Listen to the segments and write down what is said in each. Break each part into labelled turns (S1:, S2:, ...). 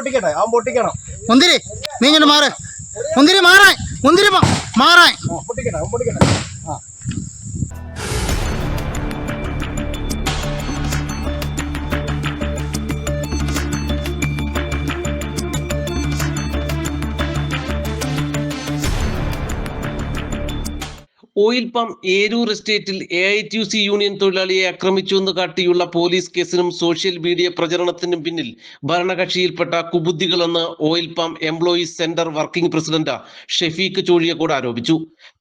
S1: പൊട്ടിക്കട്ടെ? അവൻ പൊട്ടിക്കണം.
S2: മുന്തിരി നീ ഇങ്ങനെ മാറ്. മുന്തിരി മാറാൻ മുന്തിരി മാറാൻ.
S1: പൊട്ടിക്കട്ടെ അവൻ പൊട്ടിക്കട്ടെ.
S3: ഓയിൽ പമ്പ് ഏരൂർ എസ്റ്റേറ്റിൽ A I T C union തൊഴിലാളിയെ ആക്രമിച്ചുവെന്ന് കാട്ടിയുള്ള പോലീസ് കേസിനും സോഷ്യൽ മീഡിയ പ്രചരണത്തിനും പിന്നിൽ ഭരണകക്ഷിയിൽപ്പെട്ട കുബുദ്ധികളെന്ന് oil pump employees centre working president Shefeeq Chozhiyakode ആരോപിച്ചു.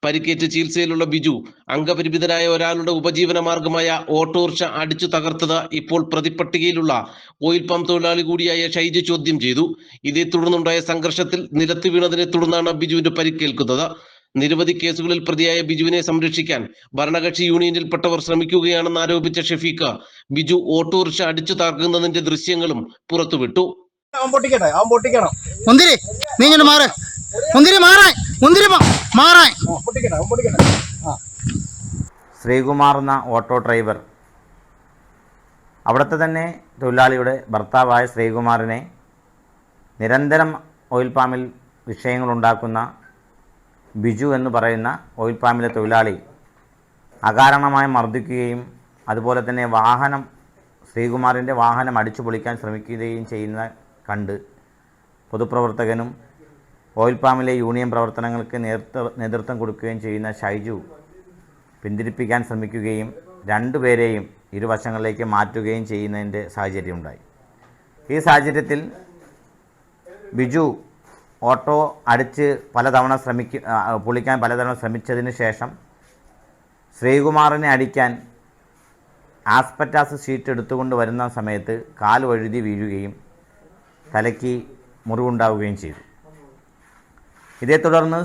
S3: പരിക്കേറ്റ് ചികിത്സയിലുള്ള ബിജു അംഗപരിമിതനായ ഒരാളുടെ ഉപജീവന മാർഗമായ ഓട്ടോറിക്ഷ അടിച്ചു തകർത്തത് ഇപ്പോൾ പ്രതിപട്ടികയിലുള്ള ഓയിൽ പമ്പ് തൊഴിലാളി കൂടിയായ ഷൈജു ചോദ്യം ചെയ്തു. ഇതേ തുടർന്നുണ്ടായ സംഘർഷത്തിൽ നിലത്ത് വീണതിനെ തുടർന്നാണ് ബിജുവിന്റെ പരിക്കേൽക്കുന്നത്. നിരവധി കേസുകളിൽ പ്രതിയായ ബിജുവിനെ സംരക്ഷിക്കാൻ ഭരണകക്ഷി യൂണിയനിൽപ്പെട്ടവർ ശ്രമിക്കുകയാണെന്ന് ആരോപിച്ച ഷെഫീഖ് ബിജു ഓട്ടോറിക്ഷ അടിച്ചു താർക്കുന്നതിന്റെ ദൃശ്യങ്ങളും പുറത്തുവിട്ടു.
S2: മുന്തിരി നീ ഇങ്ങനെ മാറ്. മുന്തിരി മാറാൻ മുന്തിരി മാറാൻ
S4: ശ്രീകുമാർ എന്ന ഓട്ടോ ഡ്രൈവർ. അവിടുത്തെ തന്നെ തൊഴിലാളിയുടെ ഭർത്താവായ ശ്രീകുമാറിനെ നിരന്തരം ഓയിൽ പാമിൽ വിഷയങ്ങളുണ്ടാക്കുന്ന ബിജു എന്ന് പറയുന്ന ഓയിൽ പാമ്പിലെ തൊഴിലാളി അകാരണമായി മർദ്ദിക്കുകയും അതുപോലെ തന്നെ വാഹനം ശ്രീകുമാറിന്റെ വാഹനം അടിച്ചു പൊളിക്കാൻ ശ്രമിക്കുകയും ചെയ്യുന്ന കണ്ട് പൊതുപ്രവർത്തകനും ഓയിൽ പാമ്പിലെ യൂണിയൻ പ്രവർത്തനങ്ങൾക്ക് നേതൃത്വ നേതൃത്വം കൊടുക്കുകയും ചെയ്യുന്ന ഷൈജു പിന്തിരിപ്പിക്കാൻ ശ്രമിക്കുകയും രണ്ടുപേരെയും ഇരുവശങ്ങളിലേക്ക് മാറ്റുകയും ചെയ്യുന്നതിന്റെ സാഹചര്യമുണ്ടായി. ഈ സാഹചര്യത്തിൽ ബിജു ഓട്ടോ അടിച്ച് പലതവണ ശ്രമിക്ക പുളിക്കാൻ പലതവണ ശ്രമിച്ചതിന് ശേഷം ശ്രീകുമാറിനെ അടിക്കാൻ ആസ്പെറ്റാസ് ഷീറ്റ് എടുത്തുകൊണ്ട് വരുന്ന സമയത്ത് കാൽ വഴുതി വീഴുകയും തലയ്ക്ക് മുറിവുണ്ടാവുകയും ചെയ്തു. ഇതേ തുടർന്ന്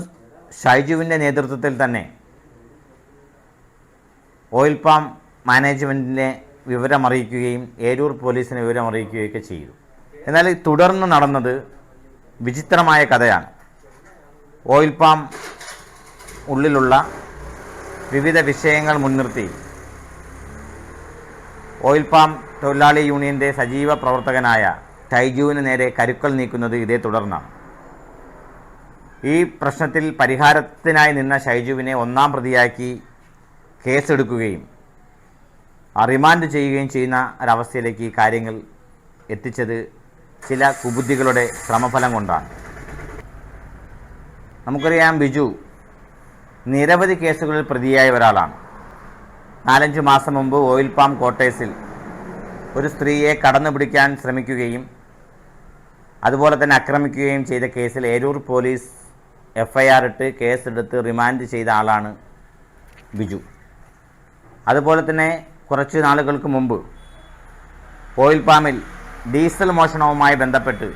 S4: ഷൈജുവിന്റെ നേതൃത്വത്തിൽ തന്നെ ഓയിൽ പാം മാനേജ്മെന്റിനെ വിവരമറിയിക്കുകയും ഏരൂർ പോലീസിനെ വിവരമറിയിക്കുകയൊക്കെ ചെയ്തു. എന്നാൽ തുടർന്ന് നടന്നത് വിചിത്രമായ കഥയാണ്. ഓയിൽ പാം ഉള്ളിലുള്ള വിവിധ വിഷയങ്ങൾ മുൻനിർത്തി. ഓയിൽ പാം തൊഴിലാളി യൂണിയന്റെ സജീവ പ്രവർത്തകനായ ഷൈജുവിന് നേരെ കരുക്കൾ നീക്കുന്നത് ഇതേ തുടർന്നാണ് ഈ പ്രശ്നത്തിൽ പരിഹാരത്തിനായി നിന്ന ഷൈജുവിനെ ഒന്നാം പ്രതിയാക്കി കേസെടുക്കുകയും റിമാൻഡ് ചെയ്യുകയും ചെയ്യുന്ന ഒരവസ്ഥയിലേക്ക് കാര്യങ്ങൾ എത്തിച്ചത് ചില കുബുദ്ധികളുടെ ശ്രമഫലം കൊണ്ടാണ്. നമുക്കറിയാം ബിജു നിരവധി കേസുകളിൽ പ്രതിയായ ഒരാളാണ്. നാലഞ്ച് മാസം മുമ്പ് ഓയിൽ പാം കോട്ടേഴ്സിൽ ഒരു സ്ത്രീയെ കടന്നു പിടിക്കാൻ ശ്രമിക്കുകയും അതുപോലെ തന്നെ ആക്രമിക്കുകയും ചെയ്ത കേസിൽ ഏരൂർ പോലീസ് എഫ്ഐആർ ഇട്ട് കേസെടുത്ത് റിമാൻഡ് ചെയ്ത ആളാണ് ബിജു. അതുപോലെ തന്നെ കുറച്ച് നാളുകൾക്ക് മുമ്പ് ഓയിൽ പാമിൽ ഡീസൽ മോഷണവുമായി ബന്ധപ്പെട്ട്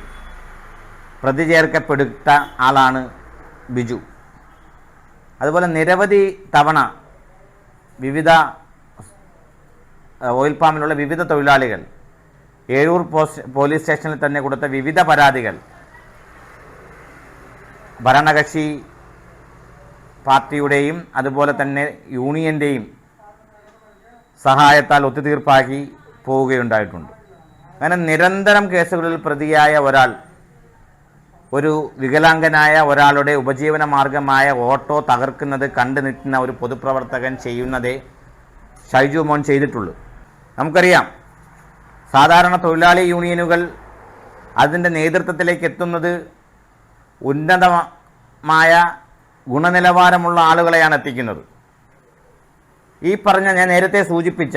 S4: പ്രതി ചേർക്കപ്പെടുത്ത ആളാണ് ബിജു. അതുപോലെ നിരവധി തവണ വിവിധ ഓയിൽ പാമ്പിലുള്ള വിവിധ തൊഴിലാളികൾ ഏഴൂർ പോസ്റ്റ് പോലീസ് സ്റ്റേഷനിൽ തന്നെ കൊടുത്ത വിവിധ പരാതികൾ ഭരണകക്ഷി പാർട്ടിയുടെയും അതുപോലെ തന്നെ യൂണിയന്റെയും സഹായത്താൽ ഒത്തുതീർപ്പാക്കി പോവുകയുണ്ടായിട്ടുണ്ട്. അങ്ങനെ നിരന്തരം കേസുകളിൽ പ്രതിയായ ഒരാൾ ഒരു വികലാംഗനായ ഒരാളുടെ ഉപജീവന മാർഗമായ ഓട്ടോ തകർക്കുന്നത് കണ്ടു നിൽക്കുന്ന ഒരു പൊതുപ്രവർത്തകൻ ചെയ്യുന്നതേ ഷൈജു മോൻ ചെയ്തിട്ടുള്ളൂ. നമുക്കറിയാം സാധാരണ തൊഴിലാളി യൂണിയനുകൾ അതിന്റെ നേതൃത്വത്തിലേക്ക് എത്തുന്നത് ഉന്നതമായ ഗുണനിലവാരമുള്ള ആളുകളെയാണ് എത്തിക്കുന്നത്. ഈ പറഞ്ഞ ഞാൻ നേരത്തെ സൂചിപ്പിച്ച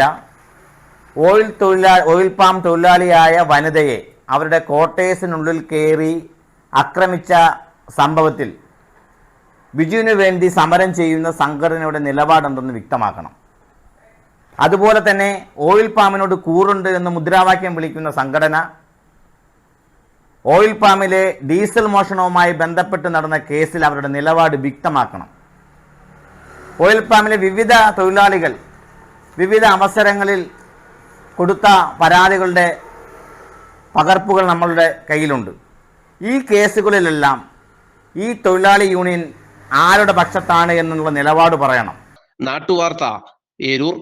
S4: ഓയിൽ തൊഴിലാ ഓയിൽ പാം തൊഴിലാളിയായ വനിതയെ അവരുടെ ക്വാർട്ടേഴ്സിനുള്ളിൽ കയറി ആക്രമിച്ച സംഭവത്തിൽ ബിജുവിന് വേണ്ടി സമരം ചെയ്യുന്ന സംഘടനയുടെ നിലപാടുണ്ടെന്ന് വ്യക്തമാക്കണം. അതുപോലെ തന്നെ ഓയിൽ പാമിനോട് കൂറുണ്ട് എന്ന് മുദ്രാവാക്യം വിളിക്കുന്ന സംഘടന ഓയിൽ പാമിലെ ഡീസൽ മോഷണവുമായി ബന്ധപ്പെട്ട് നടന്ന കേസിൽ അവരുടെ നിലപാട് വ്യക്തമാക്കണം. ഓയിൽ പാമിലെ വിവിധ തൊഴിലാളികൾ വിവിധ അവസരങ്ങളിൽ കൊടുത്ത പരാതികളുടെ പകർപ്പുകൾ നമ്മളുടെ കയ്യിലുണ്ട്. ഈ കേസുകളിലെല്ലാം ഈ തൊഴിലാളി യൂണിയൻ ആരുടെ പക്ഷത്താണ് എന്നുള്ള നിലപാട് പറയണം.
S3: നാട്ടുവാർത്ത ഏരൂർ